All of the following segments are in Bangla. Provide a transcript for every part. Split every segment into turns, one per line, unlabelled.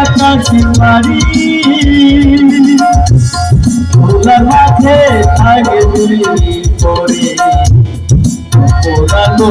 আকাশি পারি ওলার মাঝে থাকে তুই পরে। পোড়ালো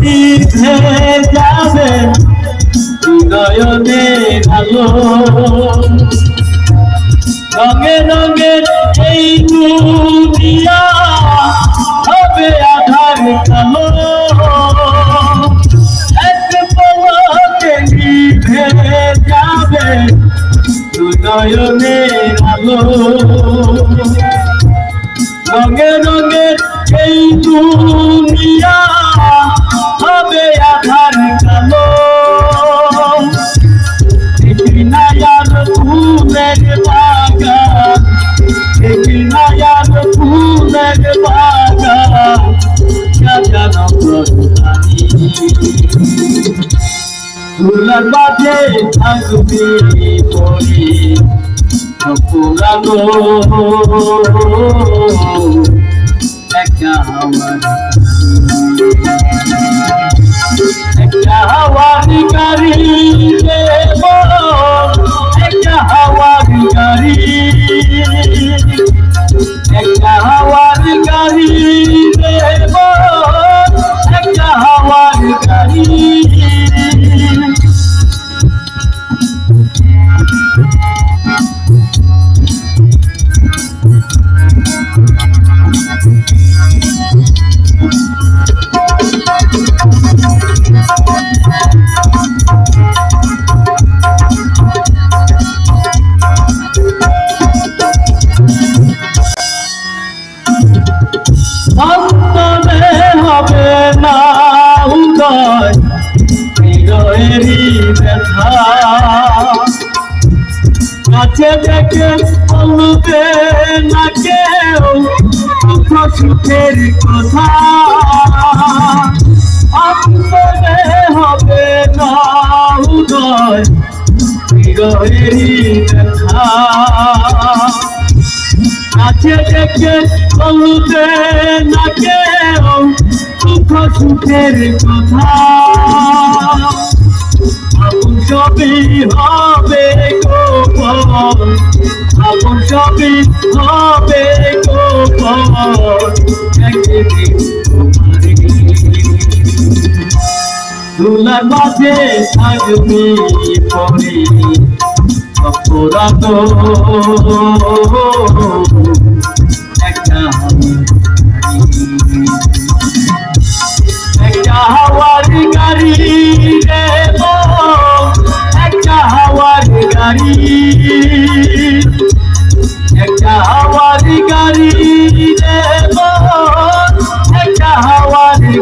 নিভে যাবে। নয়নের আলো রঙে রঙে এই দুনিয়া হবে আধার কালো। এক পলকে নিভে যাবে নয়নের আলো রঙে রঙে এই দুনিয়া ফুলের বাজে থাকবি পরি পুরানো একটা হাওয়ার হবে না উদয়, হৃদয়েরই ব্যথা। থেকে বলবে না কেউ, দুঃখ সুখের কথা। অন্তরে হবে না উদয়, হৃদয়েরই ব্যথা। কাছে দেখে বলবে না কেউ দুঃখ সুখের কথা। সবই হবে গোপন। আপন সবই হবে গোপন। একদিন দুলার মাঝে থাকবি পরে অপরাধ।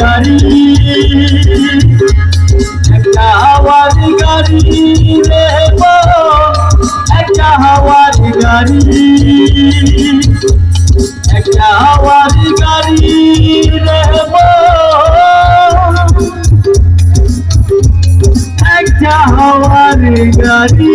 গাড়ি। একটা হাওয়ার গাড়ি দেব একটা হাওয়ার গাড়ি। একটা হাওয়ার গাড়ি দেব একটা হাওয়ার গাড়ি